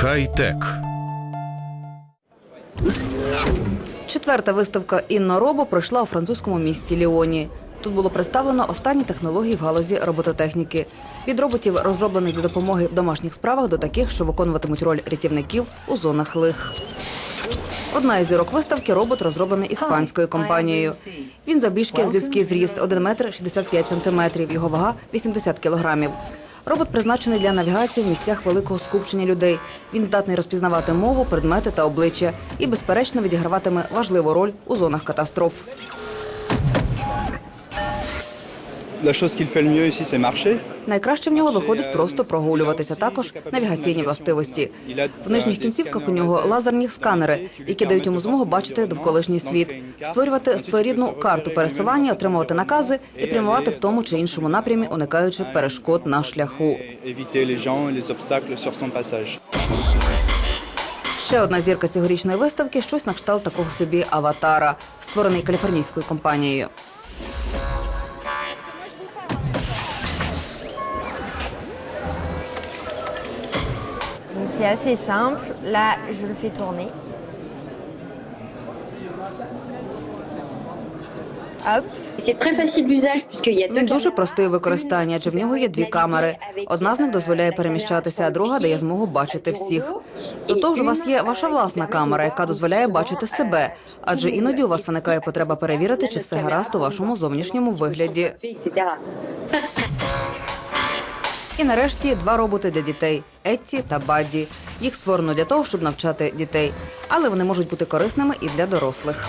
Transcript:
Хай-тек. Четверта виставка «Інноробо» пройшла у французькому місті Ліоні. Тут було представлено останні технології в галузі робототехніки. Від роботів, розроблених для допомоги в домашніх справах, до таких, що виконуватимуть роль рятівників у зонах лих. Одна із зірок виставки робот розроблений іспанською компанією. Він завбільшки з зріст 1 метр 65 сантиметрів, його вага 80 кілограмів. Робот призначений для навігації в місцях великого скупчення людей. Він здатний розпізнавати мову, предмети та обличчя і, безперечно, відіграватиме важливу роль у зонах катастроф. Найкраще в нього виходить просто прогулюватися. Також навігаційні властивості. В нижніх кінцівках у нього лазерні сканери, які дають йому змогу бачити довколишній світ, створювати своєрідну карту пересування, отримувати накази і прямувати в тому чи іншому напрямі, уникаючи перешкод на шляху. Ще одна зірка цьогорічної виставки щось на кшталт такого собі аватара, створений каліфорнійською компанією. C'est assez simple. Là, je le fais tourner. Hop. C'est très facile d'usage puisqu'il y a deux Він дуже простий у використанні, адже в нього є дві камери. Одна з них дозволяє переміщатися, а друга дає змогу бачити всіх. До того ж, у вас є ваша власна камера, яка дозволяє бачити себе. Адже іноді у вас виникає потреба перевірити, чи все гаразд у вашому зовнішньому вигляді. І нарешті два роботи для дітей Етті та Бадді. Їх створено для того, щоб навчати дітей, але вони можуть бути корисними і для дорослих.